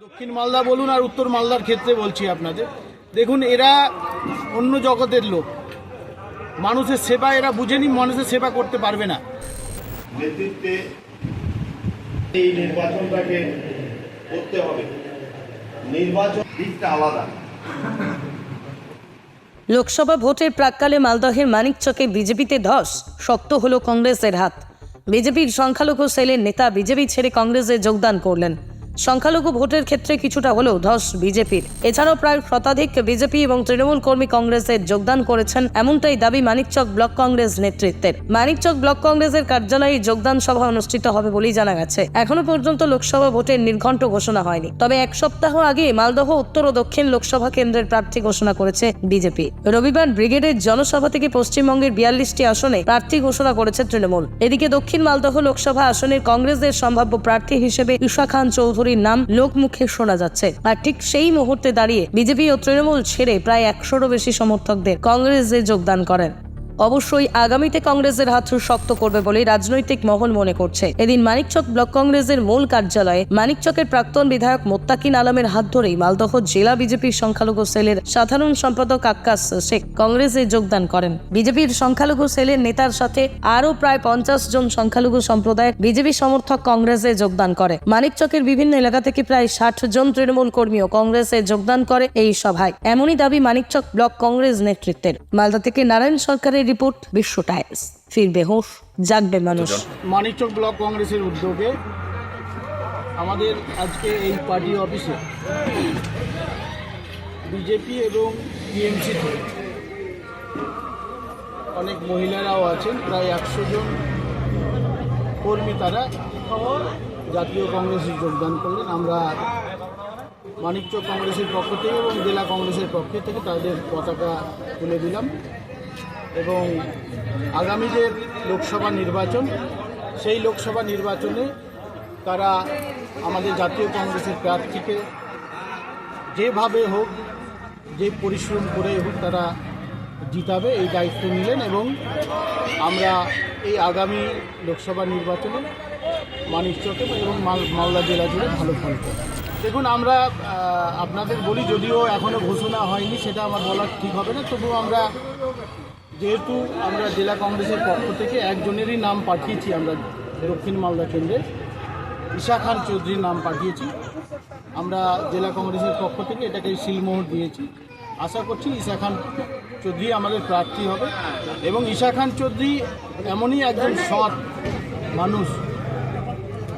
দক্ষিণ মালদা বলুন আর উত্তর মালদার ক্ষেত্রে বলছি আপনাদের। দেখুন এরা অন্য জগতের লোক। মানুষের সেবা এরা বুঝেনি মানুষের সেবা করতে পারবে না। নেতৃত্বে এই নির্বাচনটাকে করতে হবে। নির্বাচন দিকটা আলাদা। লোকসভা ভোটের প্রাককালে মালদহের মানিকচকে বিজেপিতে ধস শক্ত হলো কংগ্রেসের হাত। বিজেপির সংখ্যালঘু সেলের নেতা বিজেপি ছেড়ে কংগ্রেসে যোগদান করলেন। সংখ্যালঘু ভোটের ক্ষেত্রে কিছুটা হলেও ধস বিজেপির। এছাড়াও প্রায় শতাধিক বিজেপি এবং তৃণমূল কর্মী কংগ্রেসে যোগদান করেছেন এমনটাই দাবি মানিকচক ব্লক কংগ্রেস নেতৃত্বের। মানিকচক ব্লক কংগ্রেসের কার্যালয়ে যোগদান সভা অনুষ্ঠিত হবে বলেই জানা গেছে। এখনও পর্যন্ত লোকসভা ভোটের নির্ঘণ্ট ঘোষণা হয়নি। তবে এক সপ্তাহ আগে মালদহ, উত্তর ও দক্ষিণ লোকসভা কেন্দ্রের প্রার্থী ঘোষণা করেছে বিজেপি। রবিবার ব্রিগেডের জনসভা থেকে পশ্চিমবঙ্গের বিয়াল্লিশটি আসনে প্রার্থী ঘোষণা করেছে তৃণমূল। এদিকে দক্ষিণ মালদহ লোকসভা আসনের কংগ্রেসের সম্ভাব্য প্রার্থী হিসেবে ঈশা খান চৌধুরীর নাম লোকমুখে শোনা যাচ্ছে। আর ঠিক সেই মুহূর্তে দাঁড়িয়ে বিজেপি ও তৃণমূল ছেড়ে প্রায় একশোরও বেশি সমর্থকদের কংগ্রেসে যোগদান করেন। অবশ্যই আগামীতে কংগ্রেসের হাত শক্ত করবে বলে রাজনৈতিক মহল মনে করছে। এদিন মানিকচক ব্লক কংগ্রেসের মূল কার্যালয়ে মানিকচকের প্রাক্তন বিধায়ক মোত্তাকিন আলমের হাত ধরেই মালদহ জেলা বিজেপির সংখ্যালঘু সেলের সাধারণ সম্পাদক আক্কাস শেখ কংগ্রেসে যোগদান করেন। বিজেপির সংখ্যালঘু সেলের নেতার সাথে আরও প্রায় পঞ্চাশ জন সংখ্যালঘু সম্প্রদায়ের বিজেপি সমর্থক কংগ্রেসে যোগদান করে। মানিকচকের বিভিন্ন এলাকা থেকে প্রায় ষাট জন তৃণমূল কর্মীও কংগ্রেসে যোগদান করে এই সভায়। এমনই দাবি মানিকচক ব্লক কংগ্রেস নেতৃত্বের। মালদা থেকে নারায়ণ সরকারের রিপোর্ট বিশ্ব টাইমস। ফিরবে হোশ জাগবে মানুষ। মানিকচক ব্লক কংগ্রেসের উদ্যোগে আমাদের আজকে এই পার্টি অফিসে বিজেপি এবং টিএমসি থেকে অনেক মহিলারাও আছেন প্রায় একশো জন কর্মী তারা জাতীয় কংগ্রেসে যোগদান করলেন। আমরা মানিকচক কংগ্রেসের পক্ষ থেকে এবং জেলা কংগ্রেসের পক্ষ থেকে তাদের পতাকা তুলে দিলাম। এবং আগামী যে লোকসভা নির্বাচন, সেই লোকসভা নির্বাচনে তারা আমাদের জাতীয় কংগ্রেসের প্রার্থীকে যেভাবে হোক, যে পরিশ্রম করে হোক তারা জিতাবে, এই দায়িত্ব নিলেন এবং আমরা এই আগামী লোকসভা নির্বাচনে মানিকচকে এবং মাল, মালদা জেলা জুড়ে ভালো ফল দেখুন, আমরা আপনাদের বলি, যদিও এখনও ঘোষণা হয়নি, সেটা আমার বলা ঠিক হবে না, তবুও আমরা যেহেতু আমরা জেলা কংগ্রেসের পক্ষ থেকে একজনেরই নাম পাঠিয়েছি আমরা দক্ষিণ মালদা কেন্দ্রে ঈশা খান চৌধুরীর নাম পাঠিয়েছি। আমরা জেলা কংগ্রেসের পক্ষ থেকে এটাকে শিলমোহর দিয়েছি। আশা করছি ঈশা খান চৌধুরী আমাদের প্রার্থী হবে এবং ঈশা খান চৌধুরী এমনই একজন সৎ মানুষ।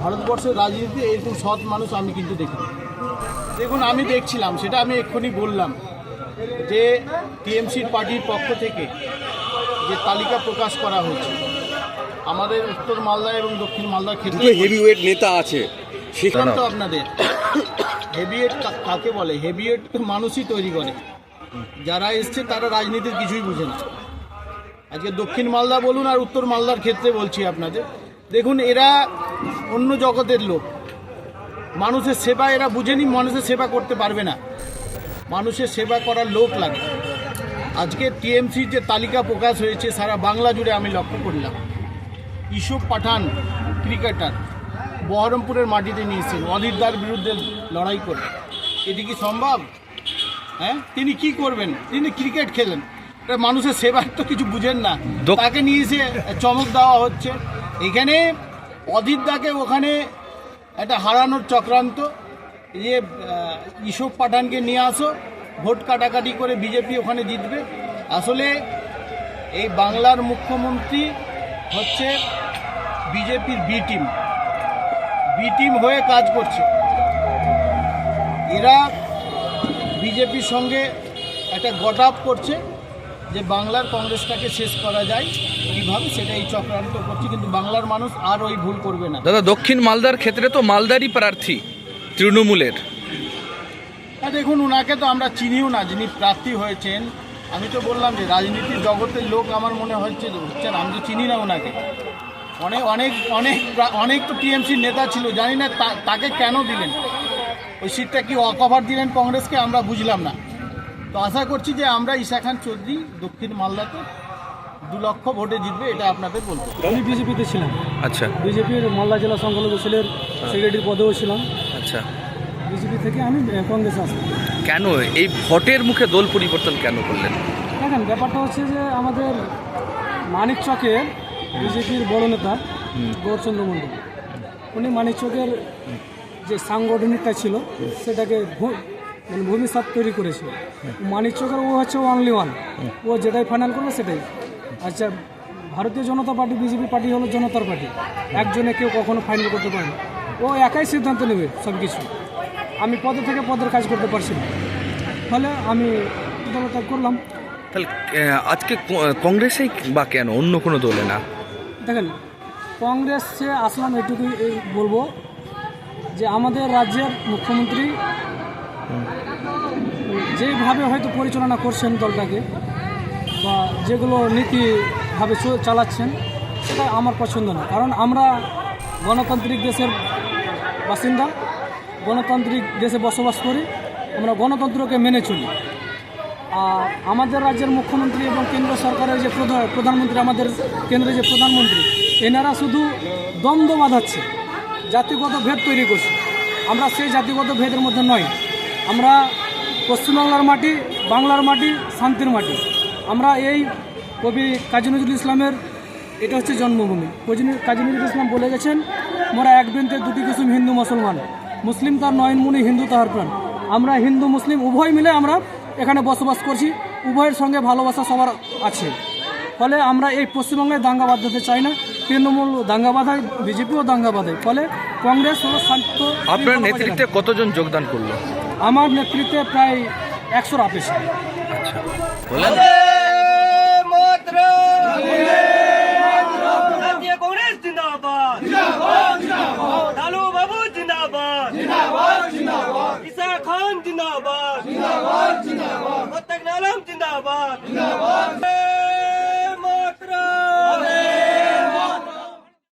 ভারতবর্ষের রাজনীতিতে এরকম সৎ মানুষ আমি কিন্তু দেখিনি। দেখুন, আমি দেখছিলাম, সেটা আমি এক্ষুনি বললাম যে টিএমসির পার্টির পক্ষ থেকে যে তালিকা প্রকাশ করা হয়েছে। আমাদের উত্তর মালদা এবং দক্ষিণ মালদার ক্ষেত্রে হেভিওয়েট নেতা আছে সেখানে তো আপনাদের। হেভিয়েট কাকে বলে? হেভিয়েট তো মানুষই তৈরি করে। যারা এসছে তারা রাজনীতির কিছুই বুঝে না। আজকে দক্ষিণ মালদা বলুন আর উত্তর মালদার ক্ষেত্রে বলছি আপনাদের। দেখুন এরা অন্য জগতের লোক। মানুষের সেবা এরা বুঝেনি মানুষের সেবা করতে পারবে না। মানুষের সেবা করার লোক লাগে। আজকে টিএমসির যে তালিকা প্রকাশ হয়েছে সারা বাংলা জুড়ে আমি লক্ষ্য করলাম। ইসুফ পাঠান ক্রিকেটার বহরমপুরের মাটিতে নিয়েছেন। অধীরদার বিরুদ্ধে লড়াই করে এটি কি সম্ভব? হ্যাঁ? তিনি কি করবেন? তিনি ক্রিকেট খেলেন। মানুষের সেবার তো কিছু বুঝেন না। তাকে নিয়ে এসে চমক দেওয়া হচ্ছে। এখানে অধীরদাকে ওখানে একটা হারানোর চক্রান্ত। যে ইসুফ পাঠানকে নিয়ে আসো। ভোট কাটাকাটি করে বিজেপি ওখানে জিতবে। আসলে এই বাংলার মুখ্যমন্ত্রী হচ্ছে বিজেপির বি টিম। বি টিম হয়ে কাজ করছে। এরা বিজেপির সঙ্গে একটা গট আপ করছে যে বাংলার কংগ্রেসটাকে শেষ করা যায়। কীভাবে সেটা এই চক্রান্ত করছে, কিন্তু বাংলার মানুষ আর ওই ভুল করবে না। দাদা, দক্ষিণ মালদার ক্ষেত্রে তো মালদারই প্রার্থী তৃণমূলের। দেখুন ওনাকে তো আমরা চিনিও না যিনি প্রার্থী হয়েছেন। আমি তো বললাম যে রাজনীতির জগতের লোক আমার মনে হচ্ছে হচ্ছেন আমি তো চিনি না ওনাকে অনেক অনেক অনেক অনেক তো টিএমসির নেতা ছিল জানি না তা- তাকে কেন দিলেন? ওই সিটটা কি অকভার দিলেন কংগ্রেসকে? আমরা বুঝলাম না। তো আশা করছি যে আমরা ঈশা খান চৌধুরী দক্ষিণ মালদাতে দু লক্ষ ভোটে জিতবে এটা আপনাদের বলব। আমি বিজেপিতে ছিলাম। আচ্ছা। বিজেপির মালদা জেলা সংখ্যালঘু সেলের সেক্রেটারি পদেও ছিলাম। আচ্ছা। বিজেপি থেকে আমি কংগ্রেসে আসলাম কেন? এই ভোটের মুখে দল পরিবর্তন কেন করলেন? দেখেন ব্যাপারটা হচ্ছে যে আমাদের মানিক চকের বিজেপির বড় নেতা গৌরচন্দ্র মণ্ডল উনি মানিক চকের যে সাংগঠনিকটা ছিল সেটাকে মানে ভূমিসাত তৈরি করেছিল। মানিক চকের ও হচ্ছে অনলি ওয়ান ও যেটাই ফাইনাল করবে সেটাই। আচ্ছা ভারতীয় জনতা পার্টি বিজেপি পার্টি হলো জনতার পার্টি। একজনে কেউ কখনো ফাইনাল করতে পারে না। ও একাই সিদ্ধান্ত নেবে সব কিছু আমি পদে থেকে পদের কাজ করতে পারছি না। ফলে আমি দলত্যাগ করলাম। তাহলে আজকে কংগ্রেসেই বা কেন? অন্য কোনো দলে না? দেখেন কংগ্রেস কংগ্রেসে আসলাম এটুকুই বলব যে আমাদের রাজ্যের মুখ্যমন্ত্রী যেভাবে হয়তো পরিচালনা করছেন দলটাকে বা যেগুলো নীতিভাবে চালাচ্ছেন সেটা আমার পছন্দ না। কারণ আমরা গণতান্ত্রিক দেশের বাসিন্দা। গণতান্ত্রিক দেশে বসবাস করি, আমরা গণতন্ত্রকে মেনে চলি। আর আমাদের রাজ্যের মুখ্যমন্ত্রী এবং কেন্দ্র সরকারের যে প্রধান প্রধানমন্ত্রী, আমাদের কেন্দ্রের যে প্রধানমন্ত্রী, এনারা শুধু দ্বন্দ্ব বাঁধাচ্ছে, জাতিগত ভেদ তৈরি করছে। আমরা সেই জাতিগত ভেদের মধ্যে নয় আমরা পশ্চিমবাংলার মাটি, বাংলার মাটি, শান্তির মাটি। আমরা এই কবি কাজী নজরুল ইসলামের, এটা হচ্ছে জন্মভূমি। কাজী নজরুল ইসলাম বলে গেছেন, মোরা এক বিনতে দুটি কুসুম হিন্দু মুসলমান। মুসলিম তার নয়ন মুনি হিন্দু তাহার প্রাণ। আমরা হিন্দু মুসলিম উভয় মিলে আমরা এখানে বসবাস করছি। উভয়ের সঙ্গে ভালোবাসা সবার আছে। ফলে আমরা এই পশ্চিমবঙ্গে দাঙ্গা বাঁধাতে চাই না। তৃণমূল দাঙ্গা বাঁধায় বিজেপিও দাঙ্গা বাঁধায় ফলে কংগ্রেস হলো শান্ত আপনার নেতৃত্বে কতজন যোগদান করল? আমার নেতৃত্বে প্রায় একশোর আপিস। আচ্ছা।